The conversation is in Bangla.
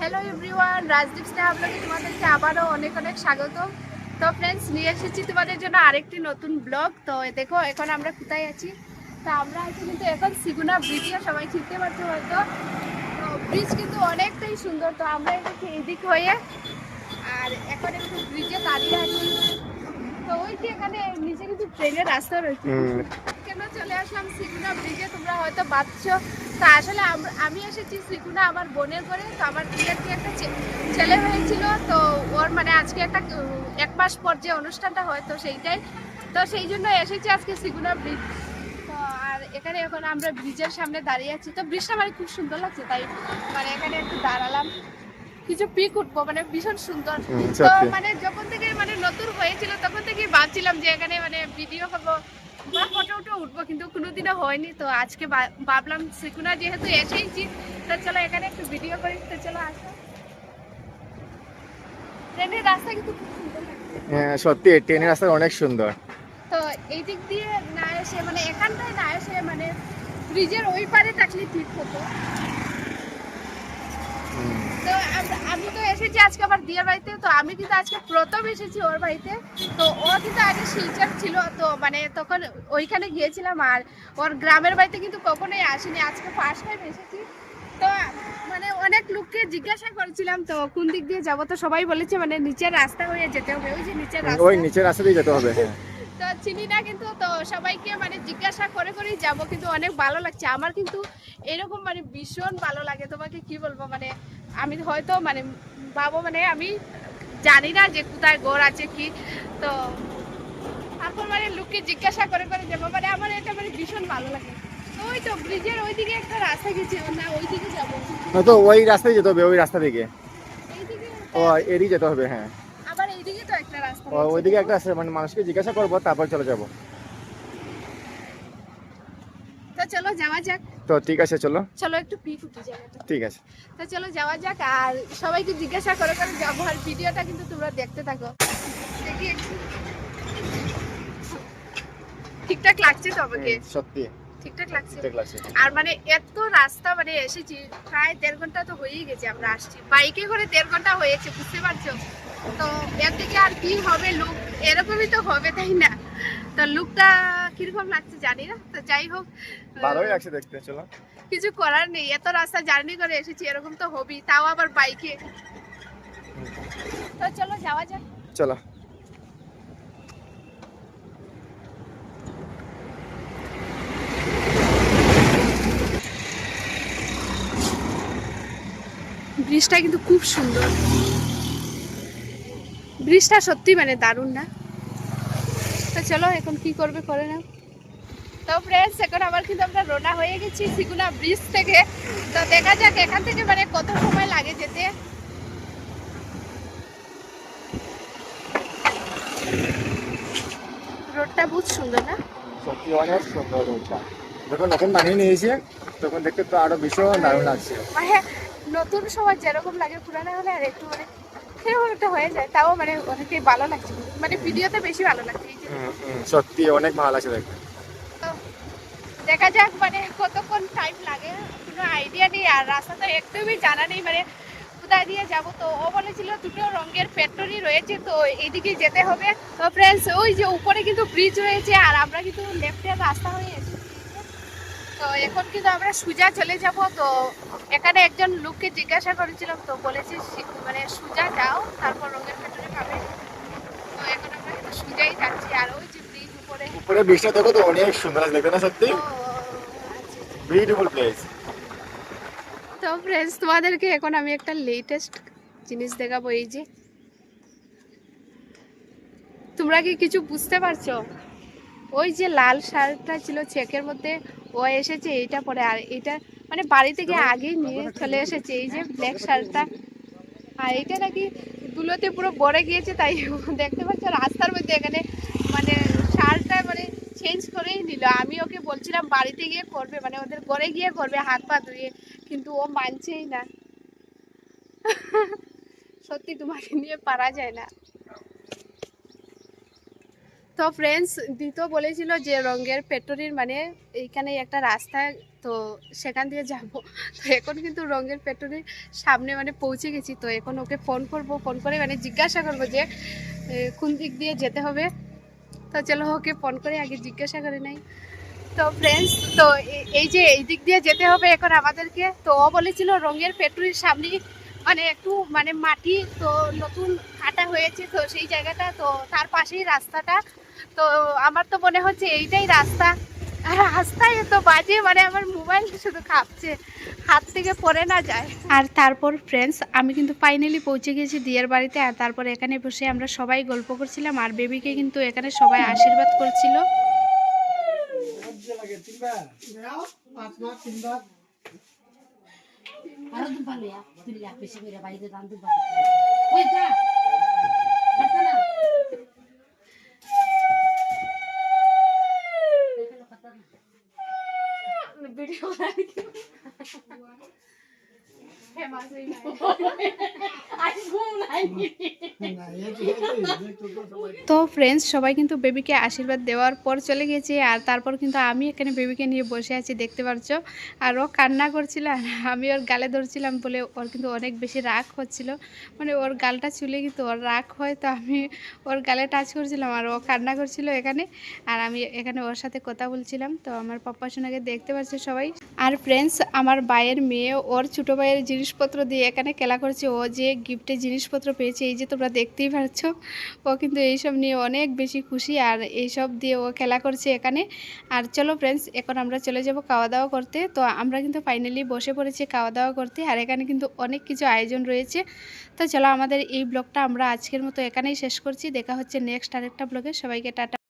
হ্যালো এভরিওয়ান রাজদীপ স্নেহা ব্লগে তোমাদেরকে আবারও অনেক অনেক স্বাগত। তো ফ্রেন্ডস নিয়ে এসেছি তোমাদের জন্য আরেকটি নতুন ব্লগ তো দেখো এখন আমরা কোথায় আছি? তো আমরা আছি কিন্তু এখন সিগুনা ব্রিজে সবাই চিনতে পারছ হয়তো। তো ব্রিজ কিন্তু অনেকটাই সুন্দর। তো আমরা এদিকে এদিক হয়ে আর এখন একটু ব্রিজে দাঁড়িয়ে আছি। তো ওই যে এখানে নিচে কিন্তু ট্রেনের রাস্তা রয়েছে। কেন চলে আসলাম সিগুনা ব্রিজে তোমরা হয়তো ভাবছ তা আসলে আমি এসেছি সিগুনা আমার বোনের করে তো আমার বিয়ের দিয়ে একটা ছেলে হয়েছিল তো ওর মানে আজকে একটা এক মাস পর যে অনুষ্ঠানটা হয় তো সেইটাই। তো সেই জন্য এসেছি আজকে সিগুনা ব্রিজ। তো আর এখানে এখন আমরা ব্রিজের সামনে দাঁড়িয়ে আছি। তো ব্রিজটা মানে খুব সুন্দর লাগছে তাই মানে এখানে একটু দাঁড়ালাম। কিছু পিক উঠবো মানে ভীষণ সুন্দর। তো মানে যখন থেকে মানে নতুন হয়েছিল তখন থেকেই ভাবছিলাম যে এখানে মানে ভিডিও করব। বা ফটো উঠো উঠবো কিন্তু কোনোদিনও হয়নি। তো আজকে ভাবলাম সিকুনা যেহেতু এসেইছি তো চলো এখানে একটু ভিডিও করি তো চলো আসো। ট্রেনের রাস্তা কিন্তু খুব সুন্দর হ্যাঁ সত্যি ট্রেনের রাস্তা অনেক সুন্দর। তো এই দিক দিয়ে না এসে মানে এখানটায় না এসে মানে ব্রিজের ওই পারে থাকলে ঠিক হতো। তো আমি তো আজকে আমার দিয়ার বাড়িতে তো আমি কিন্তু আজকে প্রথম এসেছি ওর বাড়িতে। তো ও কিন্তু আগে শিলচর ছিল তো মানে তখন ওইখানে গিয়েছিলাম আর ওর গ্রামের বাড়িতে কিন্তু কখনোই আসিনি। আজকে ফার্স্ট টাইম এসেছি। তো মানে অনেক লোককে জিজ্ঞাসা করেছিলাম তো কোন দিক দিয়ে যাব? তো সবাই বলেছে মানে নিচের রাস্তা হয়ে যেতে হবে। ওই যে নিচের রাস্তা। ওই নিচের রাস্তা দিয়ে যেতে হবে হ্যাঁ। তো চিনি না কিন্তু তো সবাইকে মানে জিজ্ঞাসা করে করেই যাব কিন্তু অনেক ভালো লাগছে। আমার কিন্তু এরকম মানে ভীষণ ভালো লাগে। তোমাকে কি বলব? মানে আমি হয়তো মানে ভাবো মানে আমি জানি না যে কোথায় ঘর আছে কি। তো তারপর মানে লোককে জিজ্ঞাসা করে করে যাব। মানে আমার এটা মানে ভীষণ ভালো লাগে। ওই তো ব্রিজের ওইদিকে একটা রাস্তা গেছে না ওইদিকে যাব। না তো ওই রাস্তায় যেতে হবে ওই রাস্তা থেকে। ও এদিকে যেতে হবে হ্যাঁ আবার এইদিকে তো একটা রাস্তা ও রয়েছে। ওইদিকে একটা আছে মানে মানুষকে জিজ্ঞাসা করব তারপর চলে যাব। তো চলো যাওয়া যাক। তো ঠিক আছে চলো। চলো একটু পিক উঠে জায়গাটা। ঠিক আছে। তো চলো যাওয়া যাক আর সবাইকে জিজ্ঞাসা করে করে যাব আর ভিডিওটা কিন্তু তোমরা দেখতে থাকো। দেখি ঠিকঠাক লাগছে তো আমাকে? সত্যি। ঠিকঠাক লাগছে? লাগছে। আর মানে এত রাস্তা মানে এসেছি প্রায় দেড় ঘণ্টা তো হয়েই গেছে আমরা আসছি। বাইকে করে দেড় ঘণ্টা হয়েছে বুঝতে পারছ? তো এর থেকে আর কি হবে? লুক এরকমই তো হবে তাই না? তো লুকটা কীরকম লাগছে জানি না। তো যাই হোক ভালোই লাগছে দেখতে চলো। কিছু করার নেই এত রাস্তা জার্নি করে এসেছি এরকম তো হবেই তাও আবার বাইকে তো চলো যাওয়া যাক। চলো। ব্রিজটা কিন্তু খুব সুন্দর। ব্রিজটা সত্যি মানে দারুণ না। তো চলো এখন কি করবে করে না তো ফ্রেন্ডস এখন আবার কিন্তু আমরা রোনা হয়ে গেছি সিগুনা ব্রিজ থেকে। তো দেখা যাক এখান থেকে মানে কত সময় লাগে যেতে। রোডটা বহুত সুন্দর না? সত্যি অনেক সুন্দর রোডটা। যখন নতুন বানিয়ে নিয়েছে তখন দেখতে তো আরও ভীষণ দারুণ লাগছে। মানে নতুন সময় যেরকম লাগে পুরানো হলে আর একটু মানে একটা হয়ে যায় তাও মানে অনেকটাই ভালো লাগছে। মানে ভিডিওতে বেশি ভালো লাগছে সত্যি অনেক ভালো দেখতে। দেখা যাক মানে কতক্ষণ টাইম লাগে কোনো আইডিয়া নেই আর রাস্তা তো একদমই জানা নেই মানে কোথায় দিয়ে যাব। তো ও বলেছিল দুটো রঙের ফ্যাক্টরি রয়েছে তো এইদিকে যেতে হবে। তো ফ্রেন্ডস ওই যে উপরে কিন্তু ব্রিজ রয়েছে আর আমরা কিন্তু লেফটের রাস্তা হয়ে এসেছি। তো এখন কিন্তু আমরা সুজা চলে যাব। তো এখানে একজন লোককে জিজ্ঞাসা করেছিলাম তো বলেছে মানে সুজা যাও তারপর রঙের ফ্যাক্টরি পাবে। তো এখন আমরা কিন্তু সুজাই যাচ্ছি আর ওই যে ব্রিজ উপরে। উপরে বৃষ্টি দেখো তো অনেক সুন্দর দেখতে না সত্যি? ও, আচ্ছা, আচ্ছা। বিউটিফুল প্লেস তো ফ্রেন্ডস তোমাদেরকে এখন আমি একটা লেটেস্ট জিনিস দেখাবো এই যে। তোমরা কি কিছু বুঝতে পারছ? ওই যে লাল শার্টটা ছিল চেকের মধ্যে ও এসেছে এইটা পরে আর এটা মানে বাড়ি থেকে আগেই নিয়ে চলে এসেছে এই যে ব্ল্যাক শার্টটা আর এটা নাকি দুলোতে পুরো ভরে গিয়েছে তাই দেখতে পাচ্ছ রাস্তার মধ্যে এখানে মানে শার্টটা মানে চেঞ্জ করেই নিল। আমি ওকে বলছিলাম বাড়িতে গিয়ে করবে মানে ওদের ঘরে গিয়ে করবে হাত পা ধুয়ে। কিন্তু ও মানছেই না। সত্যি তোমাকে নিয়ে পারা যায় না। তো ফ্রেন্ডস দিতো বলেছিল যে রঙের ফ্যাক্টরির মানে এইখানে একটা রাস্তা, তো সেখান দিয়ে যাব। তো এখন কিন্তু রঙের ফ্যাক্টরির সামনে মানে পৌঁছে গেছি। তো এখন ওকে ফোন করব ফোন করে মানে জিজ্ঞাসা করব যে কোন দিক দিয়ে যেতে হবে। তো চলো ওকে ফোন করে আগে জিজ্ঞাসা করে নাই। তো ফ্রেন্ডস তো এই যে এই দিক দিয়ে যেতে হবে এখন আমাদেরকে, তো ও বলেছিল রঙের ফ্যাক্টরির সামনে মানে একটু মানে মাটি, তো নতুন কাটা হয়েছে তো সেই জায়গাটা, তো তার পাশেই রাস্তাটা। তো আমার তো মনে হচ্ছে এইটাই রাস্তা। আর রাস্তায় এত বাজে মানে আমার মোবাইল শুধু কাঁপছে হাত থেকে পড়ে না যায়। আর তারপর ফ্রেন্ডস আমি কিন্তু ফাইনালি পৌঁছে গেছি দিয়ার বাড়িতে আর তারপর এখানে বসে আমরা সবাই গল্প করছিলাম আর বেবিকে কিন্তু এখানে সবাই আশীর্বাদ করছিল। আরও ইয়া তুই লাখ বেশি করে বাড়িতে দাম দুধ ভালো ওই যা খাতা না দেখো খাতা না ভিডিও ফেমাস হয়ে যায় আজ ঘুম নাই তো ফ্রেন্ডস সবাই কিন্তু বেবিকে আশীর্বাদ দেওয়ার পর চলে গেছে আর তারপর কিন্তু আমি এখানে বেবিকে নিয়ে বসে আছি, দেখতে পাচ্ছ আর ও কান্না করছিল আর আমি ওর গালে ধরছিলাম বলে ওর কিন্তু অনেক বেশি রাগ হচ্ছিল। মানে ওর গালটা চুলে কিন্তু ওর রাগ হয়, তো আমি ওর গালে টাচ করছিলাম আর ও কান্না করছিল এখানে। আর আমি এখানে ওর সাথে কথা বলছিলাম, তো আমার পাপ্পা সোনাকে দেখতে পাচ্ছে সবাই? আর ফ্রেন্ডস আমার ভাইয়ের মেয়ে ওর ছোটো ভাইয়ের জিনিসপত্র দিয়ে এখানে খেলা করছে। ও যে গিফটে জিনিসপত্র পেয়েছে, এই যে তোমরা দেখতেই পাচ্ছ। ও কিন্তু এইসব নিয়ে অনেক বেশি খুশি আর এইসব দিয়ে ও খেলা করছে এখানে। আর চলো ফ্রেন্ডস এখন আমরা চলে যাব খাওয়া দাওয়া করতে। তো আমরা কিন্তু ফাইনালি বসে পড়েছি খাওয়া দাওয়া করতে আর এখানে কিন্তু অনেক কিছু আয়োজন রয়েছে। তো চলো আমাদের এই ব্লগটা আমরা আজকের মতো এখানেই শেষ করছি। দেখা হচ্ছে নেক্সট আরেকটা ব্লগে সবাইকে টাটা।